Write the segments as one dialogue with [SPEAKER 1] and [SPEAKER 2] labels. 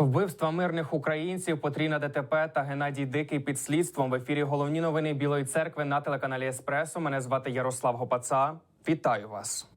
[SPEAKER 1] Вбивства мирних українців, потрійна ДТП та Геннадій Дикий під слідством в ефірі. Головні новини Білої церкви на телеканалі Еспресо. Мене звати Ярослав Гопаца. Вітаю вас.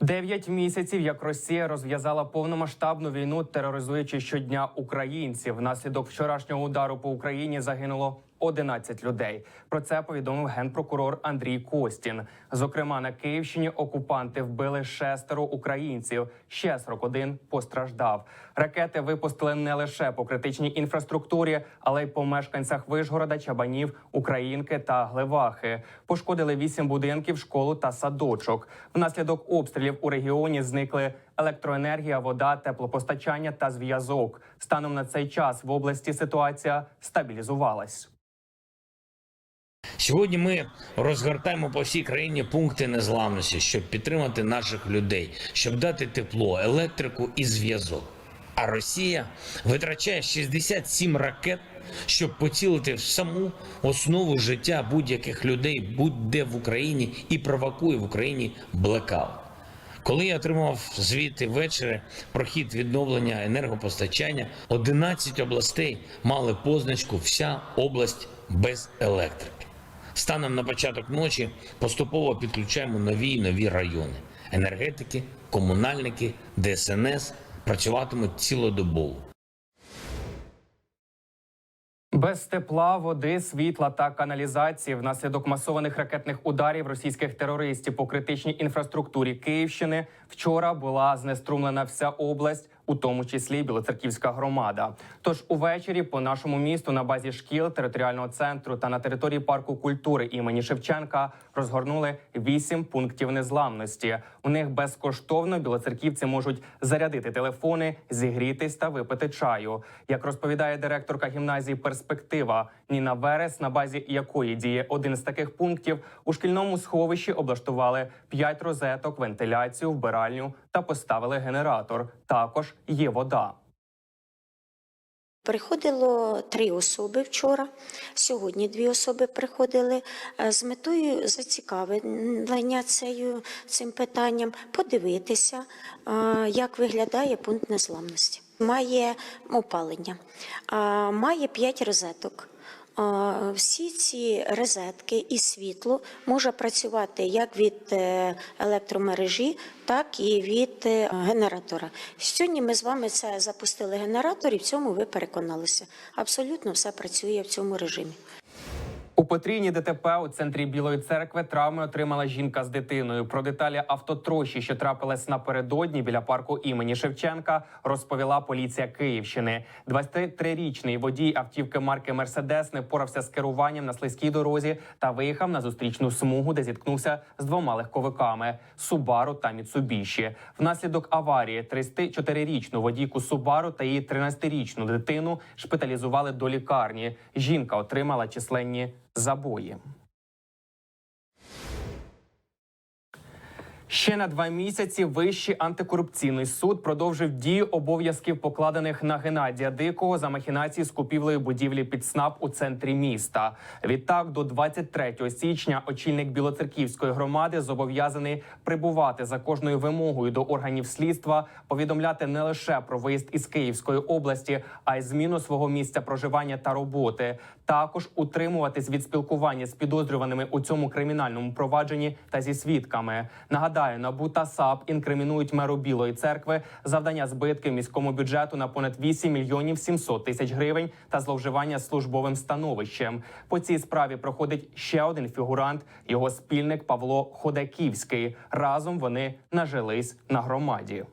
[SPEAKER 1] Дев'ять місяців, як Росія розв'язала повномасштабну війну, тероризуючи щодня українців. Внаслідок вчорашнього удару по Україні загинуло 11 людей. Про це повідомив генпрокурор Андрій Костін. Зокрема, на Київщині окупанти вбили шестеро українців. Ще 41 постраждав. Ракети випустили не лише по критичній інфраструктурі, але й по мешканцях Вишгорода, Чабанів, Українки та Глевахи. Пошкодили вісім будинків, школу та садочок. Внаслідок обстрілів у регіоні зникли електроенергія, вода, теплопостачання та зв'язок. Станом на цей час в області ситуація стабілізувалась.
[SPEAKER 2] Сьогодні ми розгортаємо по всій країні пункти незламності, щоб підтримати наших людей, щоб дати тепло, електрику і зв'язок. А Росія витрачає 67 ракет, щоб поцілити в саму основу життя будь-яких людей будь-де в Україні і провокує в Україні блекаут. Коли я отримав звіти ввечері про хід відновлення енергопостачання, 11 областей мали позначку Вся область без електрики. Станом на початок ночі поступово підключаємо нові і нові райони. Енергетики, комунальники, ДСНС працюватимуть цілодобово.
[SPEAKER 1] Без тепла, води, світла та каналізації внаслідок масованих ракетних ударів російських терористів по критичній інфраструктурі Київщини вчора була знеструмлена вся область, у тому числі Білоцерківська громада. Тож увечері по нашому місту на базі шкіл, територіального центру та на території парку культури імені Шевченка розгорнули вісім пунктів незламності. У них безкоштовно білоцерківці можуть зарядити телефони, зігрітись та випити чаю. Як розповідає директорка гімназії Перспектива Ніна Верес, на базі якої діє один з таких пунктів, у шкільному сховищі облаштували п'ять розеток, вентиляцію, вбиральню та поставили генератор. Також є вода.
[SPEAKER 3] Приходило три особи вчора. Сьогодні дві особи приходили е, з метою зацікавлення цією цим питанням, подивитися, е, як виглядає пункт незламності. Має опалення, має п'ять розеток. Всі ці розетки і світло може працювати як від е, електромережі, так і від е, генератора. Сьогодні ми з вами це запустили генератор, і в цьому ви переконалися. Абсолютно все працює в цьому режимі.
[SPEAKER 1] У потрійній ДТП у центрі Білої церкви травми отримала жінка з дитиною. Про деталі автотрощі, що трапилась напередодні біля парку імені Шевченка, розповіла поліція Київщини. 23-річний водій автівки марки Мерседес не впорався з керуванням на слизькій дорозі та виїхав на зустрічну смугу, де зіткнувся з двома легковиками Субару та Міцубіші. Внаслідок аварії 34-річну водійку Субару та її 13-річну дитину шпиталізували до лікарні. Жінка отримала численні забої. Ще на два місяці Вищий антикорупційний суд продовжив дію обов'язків, покладених на Геннадія Дикого за махінації з купівлею будівлі під СНАП у центрі міста. Відтак, до 23 січня очільник Білоцерківської громади зобов'язаний прибувати за кожною вимогою до органів слідства, повідомляти не лише про виїзд із Київської області, а й зміну свого місця проживання та роботи. Також утримуватись від спілкування з підозрюваними у цьому кримінальному провадженні та зі свідками. Нагадаю, НАБУ та САП інкримінують меру Білої церкви завдання збитків міському бюджету на понад 8 мільйонів 700 тисяч гривень та зловживання службовим становищем. По цій справі проходить ще один фігурант, його спільник Павло Ходаківський. Разом вони нажились на громаді.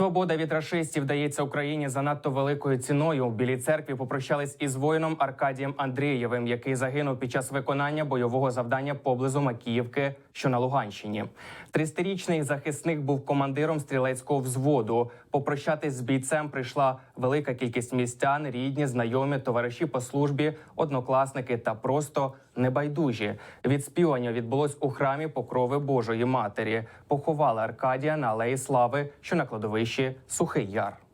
[SPEAKER 1] Свобода від рашистів дається Україні занадто великою ціною. У Білій церкві попрощались із воїном Аркадієм Андрієвим, який загинув під час виконання бойового завдання поблизу Макіївки, що на Луганщині. 30-річний захисник був командиром стрілецького взводу. Попрощатись з бійцем прийшла велика кількість містян, рідні, знайомі, товариші по службі, однокласники та просто небайдужі. Відспівання відбулось у храмі Покрови Божої Матері. Поховали Аркадія на алеї Слави, що на кладовищі Сухий Яр.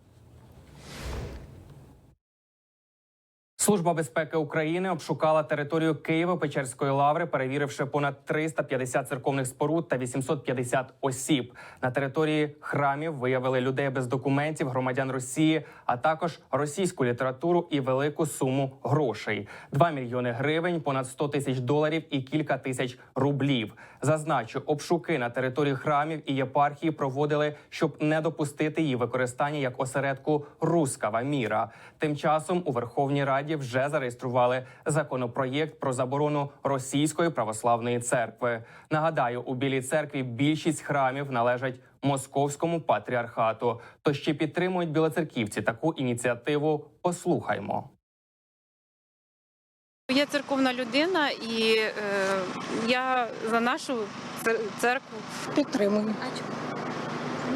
[SPEAKER 1] Служба безпеки України обшукала територію Києво-Печерської лаври, перевіривши понад 350 церковних споруд та 850 осіб. На території храмів виявили людей без документів, громадян Росії, а також російську літературу і велику суму грошей: 2 мільйони гривень, понад 100 тисяч доларів і кілька тисяч рублів. Зазначу, обшуки на території храмів і єпархії проводили, щоб не допустити її використання як осередку рускава міра. Тим часом у Верховній Раді вже зареєстрували законопроєкт про заборону російської православної церкви. Нагадаю, у білій церкві більшість храмів належать московському патріархату. То ще підтримують білоцерківці таку ініціативу. Послухаймо.
[SPEAKER 4] Я церковна людина і е, я за нашу церкву.
[SPEAKER 5] Підтримую.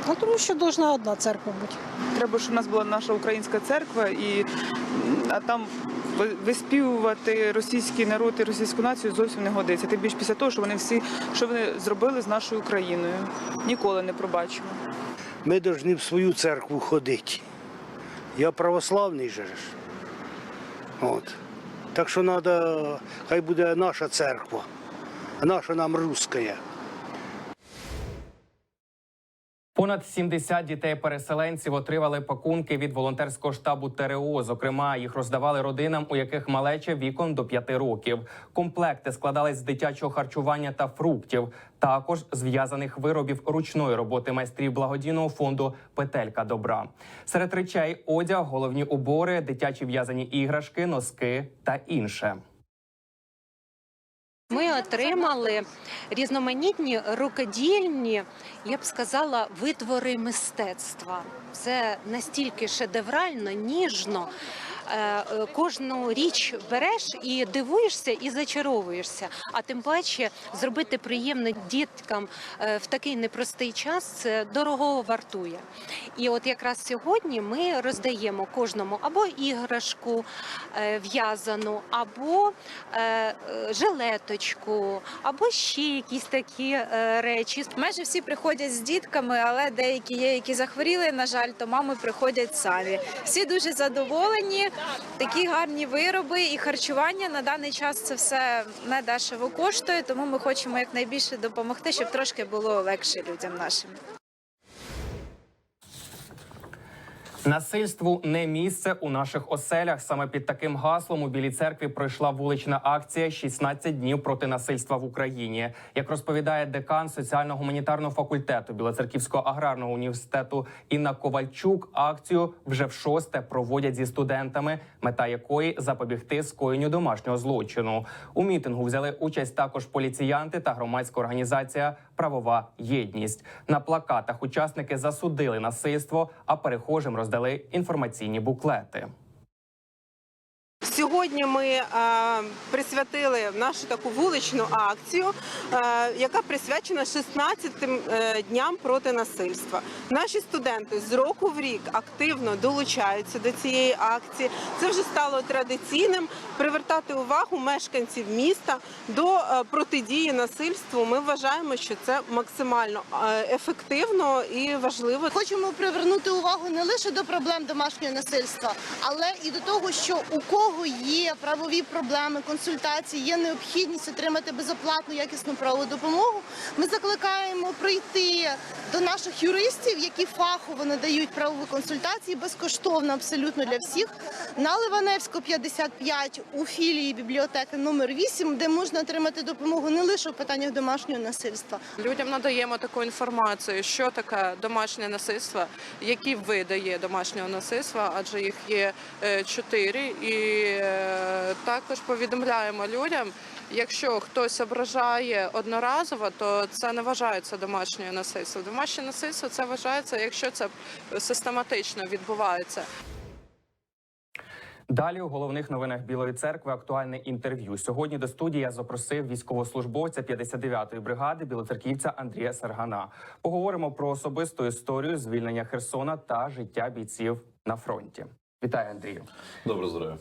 [SPEAKER 5] А тому що должна одна церква бути.
[SPEAKER 6] Треба, щоб у нас була наша українська церква, і а там виспівувати російський народ і російську націю зовсім не годиться. Тим більше після того, що вони всі що вони зробили з нашою Україною. Ніколи не пробачимо.
[SPEAKER 7] Ми повинні в свою церкву ходити. Я православний же ж. От. Так що треба, хай буде наша церква, наша нам русская.
[SPEAKER 1] Понад 70 дітей-переселенців отримали пакунки від волонтерського штабу ТРО. Зокрема, їх роздавали родинам, у яких малеча віком до 5 років. Комплекти складались з дитячого харчування та фруктів, також з в'язаних виробів ручної роботи майстрів благодійного фонду Петелька добра. Серед речей одяг, головні убори, дитячі в'язані іграшки, носки та інше.
[SPEAKER 8] Ми отримали різноманітні рукодільні, я б сказала, витвори мистецтва. Це настільки шедеврально, ніжно. Е, е, Кожну річ береш і дивуєшся, і зачаровуєшся. А тим паче зробити приємно діткам е, в такий непростий час це дорого вартує. І от якраз сьогодні ми роздаємо кожному або іграшку в'язану, або жилеточку, або ще якісь такі речі.
[SPEAKER 9] Майже всі приходять з дітками, але деякі є, які захворіли. На жаль, то мами приходять самі. Всі дуже задоволені. Такі гарні вироби і харчування на даний час це все не дешево коштує. Тому ми хочемо якнайбільше допомогти, щоб трошки було легше людям нашим.
[SPEAKER 1] Насильству не місце у наших оселях. Саме під таким гаслом у Білій церкві пройшла вулична акція «16 днів проти насильства в Україні. Як розповідає декан соціально-гуманітарного факультету Білоцерківського аграрного університету Інна Ковальчук, акцію вже в шосте проводять зі студентами, мета якої запобігти скоєнню домашнього злочину. У мітингу взяли участь також поліціянти та громадська організація Правова єдність. На плакатах учасники засудили насильство, а перехожим роздали інформаційні буклети.
[SPEAKER 10] Сьогодні ми е, присвятили нашу таку вуличну акцію, е, яка присвячена 16 е, дням проти насильства. Наші студенти з року в рік активно долучаються до цієї акції. Це вже стало традиційним привертати увагу мешканців міста до протидії насильству. Ми вважаємо, що це максимально ефективно і важливо.
[SPEAKER 11] Хочемо привернути увагу не лише до проблем домашнього насильства, але і до того, що у кого є правові проблеми, консультації, є необхідність отримати безоплатну якісну правову допомогу. Ми закликаємо прийти до наших юристів, які фахово надають правові консультації безкоштовно абсолютно для всіх. На Ливаневську 55 у філії бібліотеки номер 8, де можна отримати допомогу не лише в питаннях домашнього насильства,
[SPEAKER 12] Людям надаємо таку інформацію, що таке домашнє насильство, які види є домашнього насильства, адже їх є е, чотири. І також повідомляємо людям, якщо хтось ображає одноразово, то це не вважається домашньою насильством. Домашнє насильство це вважається, якщо це систематично відбувається.
[SPEAKER 1] Далі у головних новинах Білої церкви актуальне інтерв'ю. Сьогодні до студії я запросив військовослужбовця 59-ї бригади білоцерківця Андрія Сергана. Поговоримо про особисту історію звільнення Херсона та життя бійців на фронті. Вітаю, Андрію.
[SPEAKER 13] Добре здоров'я.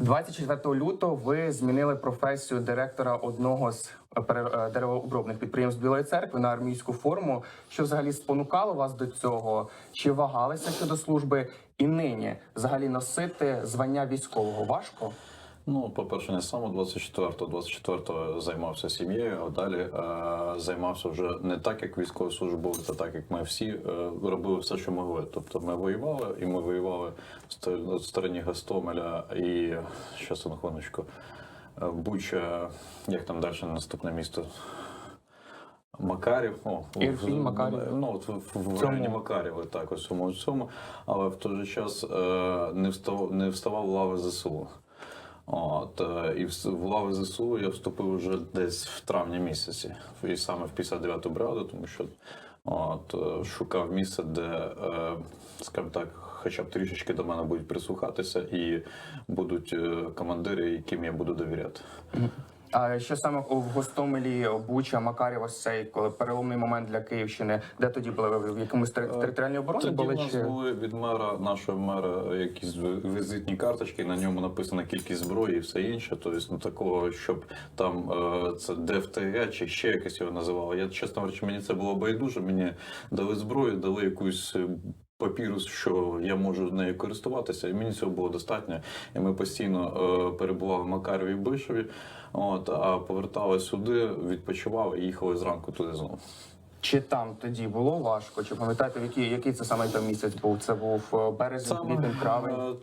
[SPEAKER 14] 24 лютого ви змінили професію директора одного з е, е, деревообробних підприємств Білої церкви на армійську форму. Що взагалі спонукало вас до цього? Чи вагалися щодо служби? І нині взагалі носити звання військового важко?
[SPEAKER 13] Ну, по-перше, не саме 24-го. 24-го займався сім'єю, а далі е, займався вже не так, як військовослужбовець, а так, як ми всі е, робили все, що могли. Тобто ми воювали, і ми воювали в стороні Гастомеля і на хвилиночку. е, Буча, як там далі наступне місто? Макарів, о,
[SPEAKER 14] Ірпінь,
[SPEAKER 13] в-
[SPEAKER 14] Макарів.
[SPEAKER 13] Ну, от в, в, в районі Макарєва, так, ось цьому, цьому, але в той же час е, не, встав, не вставав лави ЗСУ. От, е, і в, лави ЗСУ я вступив вже десь в травні місяці, і саме в 59-ту бригаду, тому що от, е, шукав місце, де, е, скажімо так, хоча б трішечки до мене будуть прислухатися і будуть командири, яким я буду довіряти.
[SPEAKER 14] А що саме в Гостомелі, Буча, Макарів, ось цей коли переломний момент для Київщини? Де тоді були в якомусь тери- територіальній обороні?
[SPEAKER 13] Тоді
[SPEAKER 14] були
[SPEAKER 13] нас
[SPEAKER 14] чи
[SPEAKER 13] були від мера, нашого мера, якісь візитні карточки, на ньому написана кількість зброї і все інше. Тобто ну, такого, щоб там е, це ДФТГ чи ще якось його називали. Я чесно кажучи, мені це було байдуже. Мені дали зброю, дали якусь. Е, Папірус, що я можу нею користуватися, і мені цього було достатньо. І ми постійно е, перебували в Макарові і Бишеві, от а повертали сюди, відпочивали і їхали зранку туди знову.
[SPEAKER 14] чи там тоді було важко? Чи пам'ятаєте, в який, який це саме там місяць був? Це був е, березень, квітень, травень.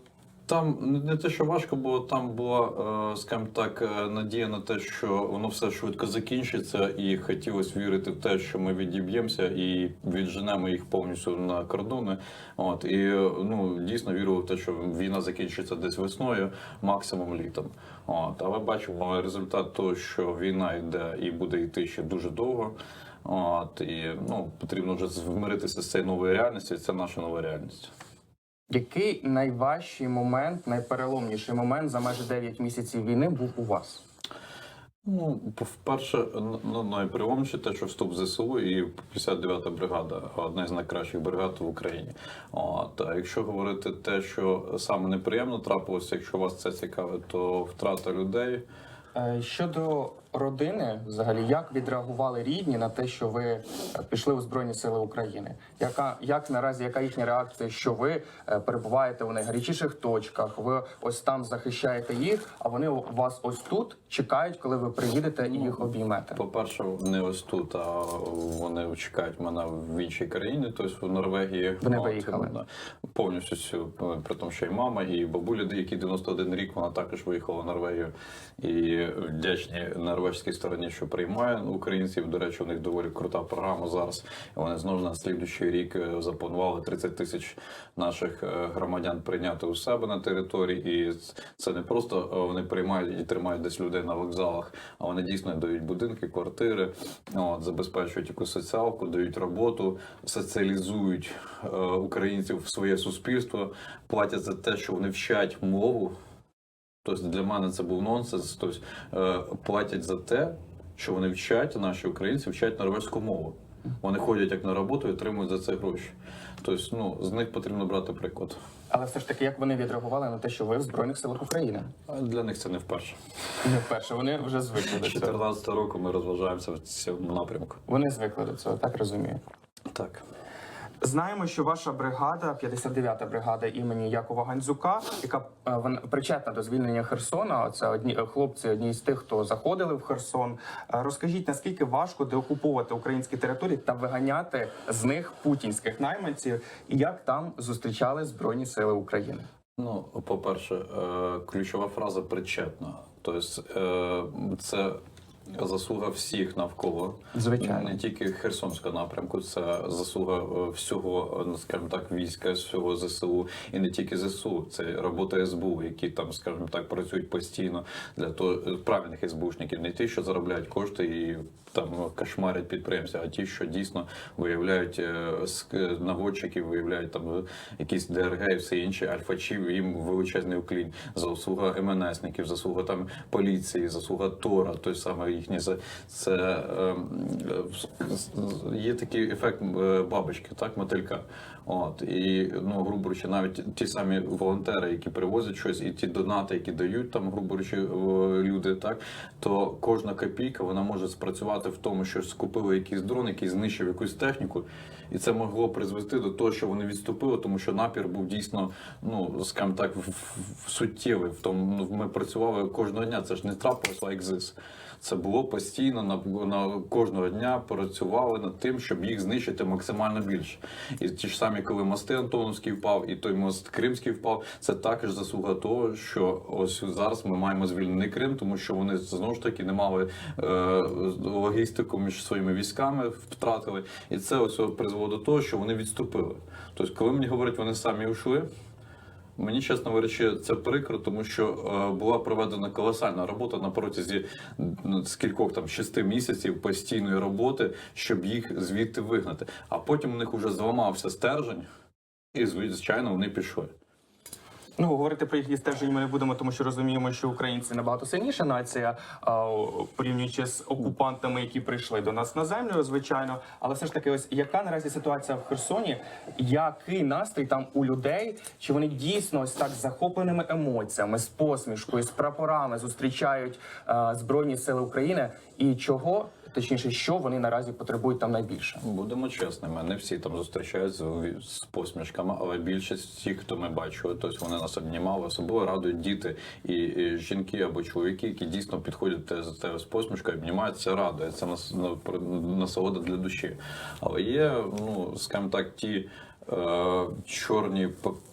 [SPEAKER 13] Там не- те, що важко було, там була, е, скажімо так, е, надія на те, що воно все швидко закінчиться, і хотілося вірити в те, що ми відіб'ємося і відженемо їх повністю на кордони. От і е, ну дійсно вірили в те, що війна закінчиться десь весною, максимум літом. От, але бачимо результат того, що війна йде і буде йти ще дуже довго. От і ну потрібно вже змиритися з цією новою реальністю. Це наша нова реальність.
[SPEAKER 14] Який найважчий момент, найпереломніший момент за майже 9 місяців війни був у вас?
[SPEAKER 13] Ну, вперше, ну, найпереломніше те, що вступ в ЗСУ і 59-та бригада одна з найкращих бригад в Україні. От, а якщо говорити те, що саме неприємно трапилося, якщо вас це цікавить, то втрата людей.
[SPEAKER 14] Е, Щодо родини, взагалі, як відреагували рідні на те, що ви е, пішли у Збройні Сили України? Яка як наразі, яка їхня реакція, що ви е, перебуваєте у найгарячіших точках? Ви ось там захищаєте їх, а вони у вас ось тут чекають, коли ви приїдете і їх обіймете?
[SPEAKER 13] По-перше, не ось тут, а вони чекають мене в іншій країні, тобто в Норвегії.
[SPEAKER 14] Вони виїхали?
[SPEAKER 13] Повністю всю, при тому, що і мама, і бабуля, якій 91 рік, вона також виїхала в Норвегію. І вдячні норвезькій стороні, що приймає українців. До речі, у них доволі крута програма зараз. Вони знову на слідуючий рік е, запланували 30 тисяч наших е, громадян прийняти у себе на території. І це не просто е, вони приймають і тримають десь людей на вокзалах, а вони дійсно дають будинки, квартири, от, забезпечують якусь соціалку, дають роботу, соціалізують українців в своє суспільство, платять за те, що вони вчать мову. Тобто для мене це був нонсенс. Тобто е, платять за те, що вони вчать, наші українці вчать норвезьку мову. Вони ходять як на роботу і отримують за це гроші. Тобто, ну з них потрібно брати приклад.
[SPEAKER 14] Але все ж таки, як вони відреагували на те, що ви в Збройних силах України?
[SPEAKER 13] Для них це не вперше.
[SPEAKER 14] Не вперше, вони вже звикли до цього.
[SPEAKER 13] 2014 року ми розважаємося в цьому напрямку.
[SPEAKER 14] Вони звикли до цього, так розумію.
[SPEAKER 13] Так.
[SPEAKER 14] Знаємо, що ваша бригада, 59-та бригада імені Якова Гандзюка, яка е, вон- причетна до звільнення Херсона. Це одні е, хлопці, одні з тих, хто заходили в Херсон. Е, Розкажіть, наскільки важко деокуповувати українські території та виганяти з них путінських найманців, і як там зустрічали Збройні Сили України?
[SPEAKER 13] Ну, по-перше, е, ключова фраза причетна. Тобто, це заслуга всіх навколо.
[SPEAKER 14] Звичайно.
[SPEAKER 13] Не тільки Херсонського напрямку, це заслуга е, всього, е, скажімо так, війська, всього ЗСУ, і не тільки ЗСУ, це робота СБУ, які там, скажімо так, працюють постійно для того правильних СБУшників, не ті, що заробляють кошти і там кошмарять підприємця, а ті, що дійсно виявляють е, наводчиків, виявляють там е, якісь ДРГ і все інше, альфачів, їм величезний уклін. Заслуга МНСників, заслуга там поліції, заслуга Тора, той самий їхній це е, е, є такий ефект е, бабочки, так, мотилька. От і ну, грубо речі, навіть ті самі волонтери, які привозять щось, і ті донати, які дають там, грубо е, люди, так то кожна копійка вона може спрацювати в тому, що скупили якийсь дрон, який знищив якусь техніку, і це могло призвести до того, що вони відступили, тому що напір був дійсно, ну скажімо так, в- в- суттєвий. В тому ну, ми працювали кожного дня. Це ж не трапилось like this. Це було постійно на, на кожного дня працювали над тим, щоб їх знищити максимально більше. І ті ж самі, коли мости Антоновський впав, і той мост Кримський впав, це також заслуга того, що ось зараз ми маємо звільнений Крим, тому що вони знову ж таки не мали е, логістику між своїми військами, втратили. І це ось призвело до того, що вони відступили. Тобто, коли мені говорять, вони самі ушли. Мені, чесно говорячи, це прикро, тому що е, була проведена колосальна робота на протязі скількох там шести місяців постійної роботи, щоб їх звідти вигнати. А потім у них вже зламався стержень, і звичайно вони пішли.
[SPEAKER 14] Ну, говорити про їхні стеження ми не будемо, тому що розуміємо, що українці набагато сильніша нація, а, порівнюючи з окупантами, які прийшли до нас на землю, звичайно. Але все ж таки, ось яка наразі ситуація в Херсоні? Який настрій там у людей? Чи вони дійсно ось так захопленими емоціями, з посмішкою, з прапорами зустрічають а, збройні сили України? І чого точніше, що вони наразі потребують там найбільше?
[SPEAKER 13] Будемо чесними, не всі там зустрічаються з- посмішками, але більшість ті, хто ми бачили, тобто вони нас обнімали, особливо радують діти і, і жінки або чоловіки, які дійсно підходять за те з посмішкою, обнімають, це радує, це нас ну, насолода для душі. Але є, ну скажімо так, ті е, чорні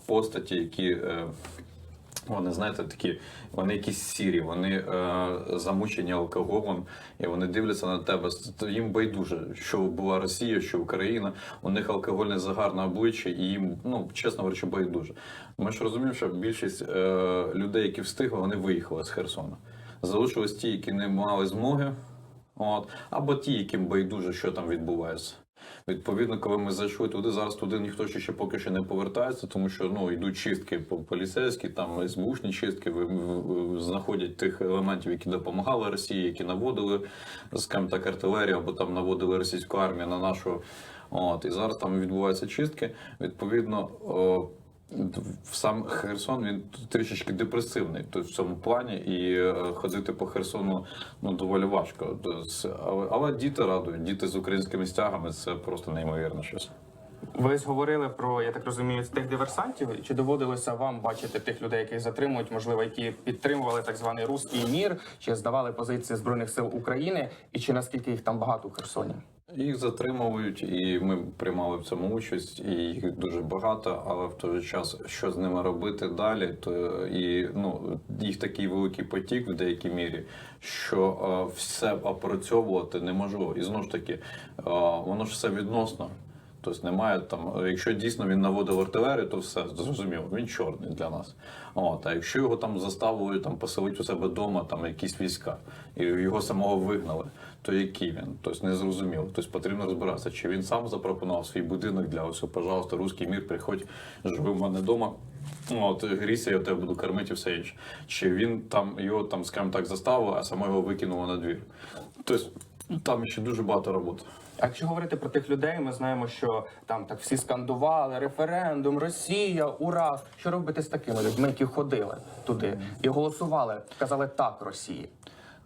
[SPEAKER 13] постаті, які. Вони, знаєте, такі, вони якісь сірі, вони е, замучені алкоголем, і вони дивляться на тебе. то Їм байдуже, що була Росія, що Україна. У них алкогольний загар на обличчі, і їм, ну чесно говорячи, байдуже. Ми ж розуміємо, що більшість е, людей, які встигли, вони виїхали з Херсона. Залишились ті, які не мали змоги, от, або ті, яким байдуже, що там відбувається. Відповідно, коли ми зайшли туди, зараз туди ніхто ще, поки що не повертається, тому що ну йдуть чистки по- поліцейські, там СБУшні чистки, ви, знаходять тих елементів, які допомагали Росії, які наводили скажімо так, артилерію або там наводили російську армію на нашу. От і зараз там відбуваються чистки. Відповідно. Сам Херсон він трішечки депресивний тут в цьому плані, і е, ходити по Херсону ну доволі важко. Але діти радують, діти з українськими стягами це просто неймовірно щось.
[SPEAKER 14] Ви ж говорили про, я так розумію, тих диверсантів. Чи доводилося вам бачити тих людей, яких затримують, можливо, які підтримували так званий руський мір, чи здавали позиції збройних сил України, і чи наскільки їх там багато у Херсоні?
[SPEAKER 13] Їх затримують, і ми приймали в цьому участь, і їх дуже багато. Але в той же час, що з ними робити далі, то і ну їх такий великий потік в деякій мірі, що е, все опрацьовувати неможливо. І знову ж таки, е, воно ж все відносно. Тобто немає там, якщо дійсно він наводив артилерію, то все зрозуміло, він чорний для нас. От, а якщо його там заставили там поселити у себе вдома, там якісь війська, і його самого вигнали, то який він? Тобто не зрозуміло. Тобто потрібно розбиратися, чи він сам запропонував свій будинок для ось, пожалуйста, русський мір, приходь, живи в мене вдома. От грійся, я тебе буду кормити і все інше. Чи він там його там, скажімо так, заставив, а само його викинуло на двір. Тобто там ще дуже багато роботи.
[SPEAKER 14] А якщо говорити про тих людей, ми знаємо, що там так всі скандували референдум, Росія, ура! Що робити з такими людьми, які ходили туди і голосували, казали так Росії?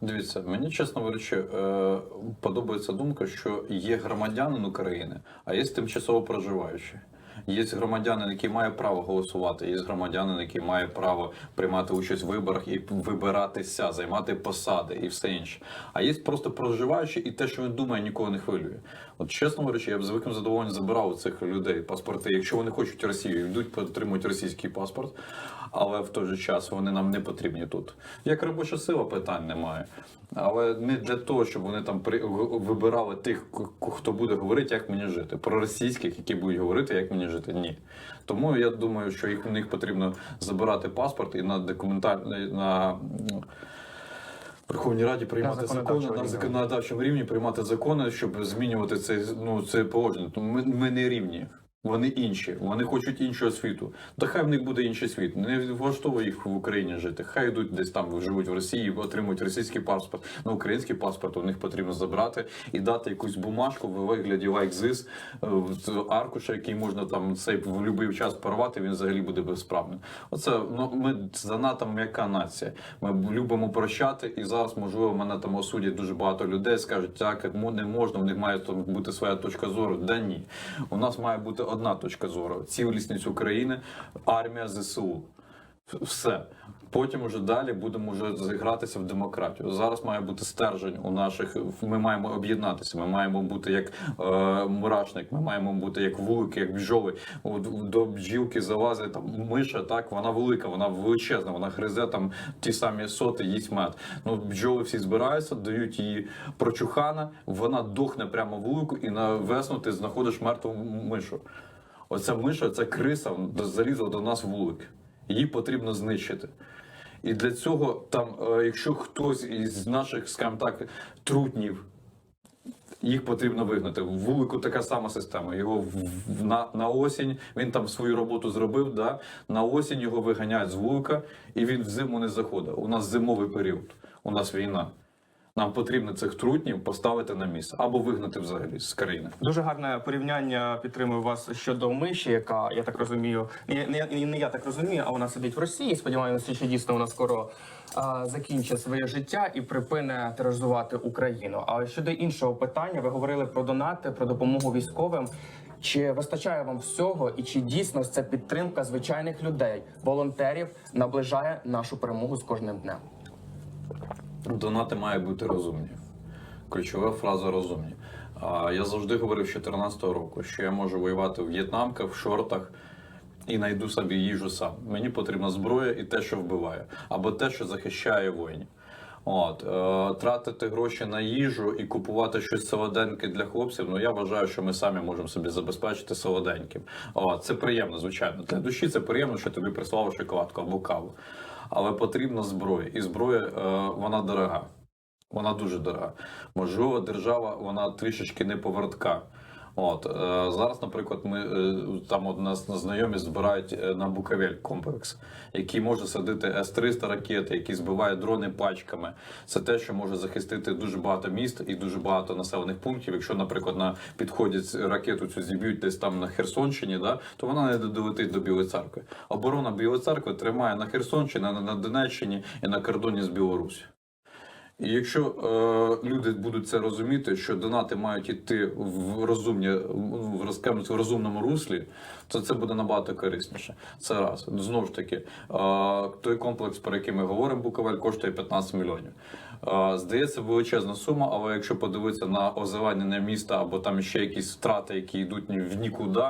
[SPEAKER 13] Дивіться, мені чесно говорячи, е, подобається думка, що є громадянин України, а є тимчасово проживаючий. Є громадянин, який має право голосувати, є громадянин, який має право приймати участь в виборах і вибиратися, займати посади і все інше. А є просто проживаючі і те, що він думає, нікого не хвилює. От чесно говорячи, я б з великим задоволенням забирав у цих людей паспорти. Якщо вони хочуть Росію, йдуть, отримують російський паспорт, але в той же час вони нам не потрібні тут. Як робоча сила, питань немає. Але не для того, щоб вони там при вибирали тих, хто буде говорити, як мені жити. Про російських, які будуть говорити, як мені жити. Ні. Тому я думаю, що їх у них потрібно забирати паспорт і на документаль на. Верховній Раді приймати закони на законодавчому рівні, приймати закони, щоб змінювати це, ну, це положення. Тому ми, ми не рівні. Вони інші, вони хочуть іншого світу. Та хай в них буде інший світ. Не влаштовує їх в Україні жити. Хай йдуть десь там, живуть в Росії, отримують російський паспорт. Ну, український паспорт у них потрібно забрати і дати якусь бумажку в вигляді this, е, аркуша, який можна там цей в будь-який час порвати, він взагалі буде безправним. Оце ну ми занадто м'яка нація. Ми любимо прощати, і зараз можливо мене там осудять дуже багато людей. Скажуть, так не можна, в них має там бути своя точка зору. Да ні, у нас має бути одна точка зору: цілісність України, армія ЗСУ. Все. Потім уже далі будемо вже зігратися в демократію. Зараз має бути стержень у наших. Ми маємо об'єднатися. Ми маємо бути як е, мурашник, ми маємо бути як вулики, як бджоли. До бджілки залазить там миша, так вона велика, вона величезна, вона гризе там ті самі соти, їсть мед. Ну бджоли всі збираються, дають їй прочухана, вона дохне прямо в вулику, і на весну ти знаходиш мертву мишу. Оця миша, ця криса залізла до нас в вулик. Її потрібно знищити. І для цього, там, е, якщо хтось із наших, скажімо так, трутнів, їх потрібно вигнати. В вулику така сама система. Його в- на, на осінь він там свою роботу зробив. Да? На осінь його виганяють з вулика, і він в зиму не заходить. У нас зимовий період, у нас війна. Нам потрібно цих трутнів поставити на місце або вигнати взагалі з країни.
[SPEAKER 14] Дуже гарне порівняння підтримую вас щодо миші, яка я так розумію, не, не, не я так розумію, а вона сидить в Росії. Сподіваємося, що дійсно вона скоро закінчить своє життя і припине тероризувати Україну. А щодо іншого питання, ви говорили про донати, про допомогу військовим. Чи вистачає вам всього, і чи дійсно ця підтримка звичайних людей, волонтерів, наближає нашу перемогу з кожним днем?
[SPEAKER 13] Донати мають бути розумні. Ключова фраза розумні. Я завжди говорив з 2014 року, що я можу воювати в в'єтнамках, в шортах і знайду собі їжу сам. Мені потрібна зброя і те, що вбиває, або те, що захищає воїнів. От е, тратити гроші на їжу і купувати щось солоденьке для хлопців. Ну я вважаю, що ми самі можемо собі забезпечити солоденьким. От, це приємно, звичайно. Для душі це приємно, що тобі прислали шоколадку або каву. Але потрібна зброя, і зброя е, вона дорога. Вона дуже дорога. Можливо, держава вона трішечки не повертка. От е, зараз, наприклад, ми е, там от нас знайомі збирають е, на Буковель комплекс, який може садити С-300 ракети, які збивають дрони пачками. Це те, що може захистити дуже багато міст і дуже багато населених пунктів. Якщо, наприклад, на підході ракету цю зіб'ють десь там на Херсонщині, да, то вона не долетить до Білої церкви. Оборона Білої церкви тримає на Херсонщині, на Донеччині і на кордоні з Білорусі. Якщо е, люди будуть це розуміти, що донати мають йти в розумні в розкажемо, в розумному руслі, то це буде набагато корисніше. Це раз знову ж таки, е, той комплекс, про який ми говоримо, Буковель, коштує 15 мільйонів. Е, здається, величезна сума, але якщо подивитися на озеленення міста або там ще якісь втрати, які йдуть в нікуди.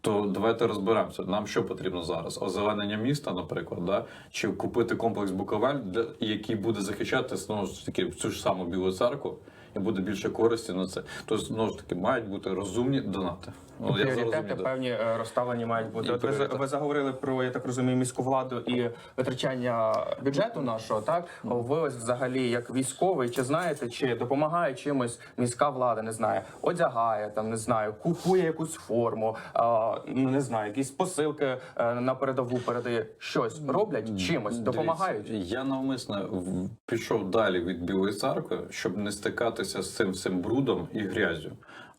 [SPEAKER 13] То, давайте розберемося. Нам що потрібно зараз? Озеленення міста, наприклад, да? чи купити комплекс Буковель, який буде захищати знову ж таки цю ж саму білу церкву, і буде більше користі на це. То знову ж таки мають бути розумні донати. Ну, я
[SPEAKER 14] Пріоритети
[SPEAKER 13] зрозумів,
[SPEAKER 14] певні е, розставлені мають бути.
[SPEAKER 13] І
[SPEAKER 14] От ви, за- ви заговорили про я так розумію міську владу і витрачання бюджету нашого. Так ви ось взагалі як військовий, чи знаєте, чи допомагає чимось міська влада? Не знаю, одягає там, не знаю, купує якусь форму, а, ну не знаю, якісь посилки е, на передову передає. Щось роблять чимось, допомагають.
[SPEAKER 13] Дивіться, Я навмисно в- пішов далі від Білої церкви, щоб не стикатися з цим всім брудом і грязю.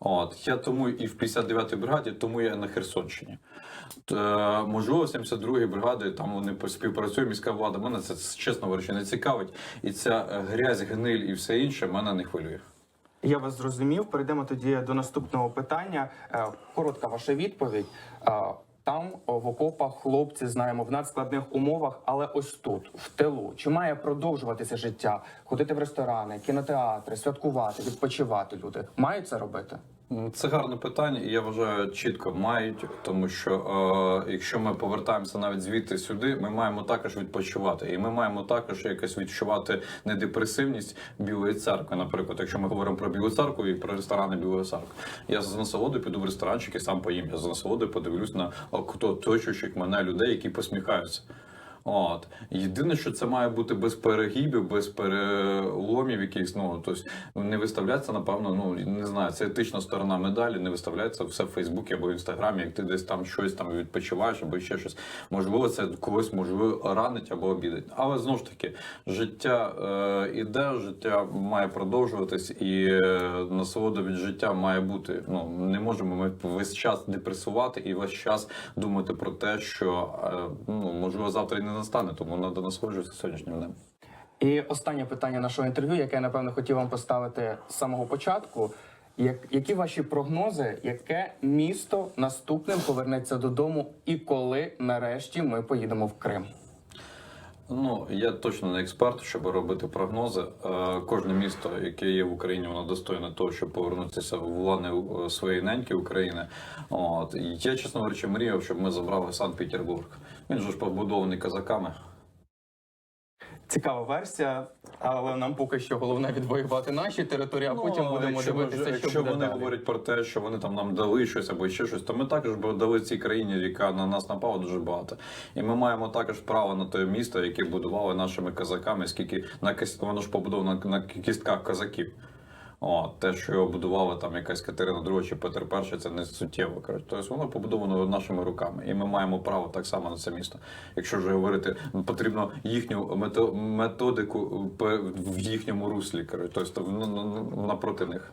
[SPEAKER 13] От я тому і в 59-й бригаді, тому я на Херсонщині. То е, Можливо, 72-ї бригади там вони співпрацює міська влада. Мене це чесно говорячи не цікавить. І ця е, грязь, гниль і все інше мене не хвилює.
[SPEAKER 14] Я вас зрозумів. Перейдемо тоді до наступного питання. Е, Коротка ваша відповідь. Там в окопах хлопці знаємо в надскладних умовах, але ось тут, в тилу, чи має продовжуватися життя, ходити в ресторани, кінотеатри, святкувати, відпочивати люди. Мають це робити?
[SPEAKER 13] М, Це гарне питання, і я вважаю, чітко мають, тому що е, якщо ми повертаємося навіть звідти сюди, ми маємо також відпочивати, і ми маємо також якось відчувати недепресивність білої церкви. Наприклад, якщо ми говоримо про білу церкву і про ресторани білої церкви, я з насолодою піду в ресторанчик і сам поїм. Я з насолодою подивлюсь на оточуючих мене людей, які посміхаються. От єдине, що це має бути без перегибів, без переломів, якихось ну тобто не виставляється, напевно, ну не знаю, це етична сторона медалі, не виставляється все в Фейсбуці або в інстаграмі, як ти десь там щось там відпочиваєш, або ще щось. Можливо, це когось можливо ранить або обідить. Але знову ж таки, життя е, іде, життя має продовжуватись, і е, насолода від життя має бути. Ну не можемо ми весь час депресувати і весь час думати про те, що е, ну можливо завтра не настане, тому треба насолоджуватися сьогоднішнім днем.
[SPEAKER 14] І останнє питання нашого інтерв'ю, яке я напевно хотів вам поставити з самого початку. Як, які ваші прогнози, яке місто наступним повернеться додому, і коли нарешті ми поїдемо в Крим?
[SPEAKER 13] Ну я точно не експерт, щоб робити прогнози. Е, Кожне місто, яке є в Україні, воно достойне того, щоб повернутися в лани е, своєї неньки України. От я, чесно говорячи, мріяв, щоб ми забрали Санкт-Петербург. Він же ж побудований козаками.
[SPEAKER 14] Цікава версія, але нам поки що головне відвоювати наші території, а потім будемо
[SPEAKER 13] Ну, якщо,
[SPEAKER 14] дивитися,
[SPEAKER 13] вже-
[SPEAKER 14] що
[SPEAKER 13] якщо
[SPEAKER 14] буде
[SPEAKER 13] вони
[SPEAKER 14] далі.
[SPEAKER 13] говорять про те, що вони там нам дали щось або ще щось, то ми також би дали цій країні, яка на нас напала дуже багато. І ми маємо також право на те місто, яке будували нашими козаками, скільки на воно ж побудовано на кістках козаків. О, те, що його будувала там якась Катерина II чи Петр І, це не суттєво. Коротко. Тобто воно побудовано нашими руками, і ми маємо право так само на це місто. Якщо вже говорити, потрібно їхню мето- методику в їхньому руслі. Коротко. Тобто ну, ну, ну, напроти них.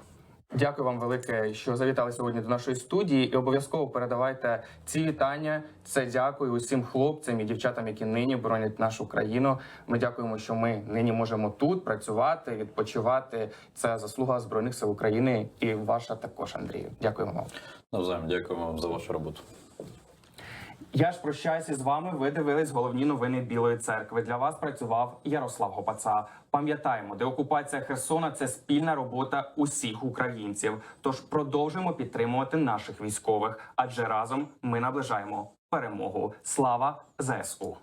[SPEAKER 14] Дякую вам велике, що завітали сьогодні до нашої студії. І обов'язково передавайте ці вітання. Це дякую усім хлопцям і дівчатам, які нині боронять нашу країну. Ми дякуємо, що ми нині можемо тут працювати, відпочивати. Це заслуга збройних сил України і ваша також, Андрію. Дякуємо вам.
[SPEAKER 13] Навзаєм дякуємо вам за вашу роботу.
[SPEAKER 14] Я ж прощаюся з вами. Ви дивились головні новини Білої церкви. Для вас працював Ярослав Гопаца. Пам'ятаємо, деокупація Херсона це спільна робота усіх українців. Тож продовжуємо підтримувати наших військових, адже разом ми наближаємо перемогу. Слава ЗСУ!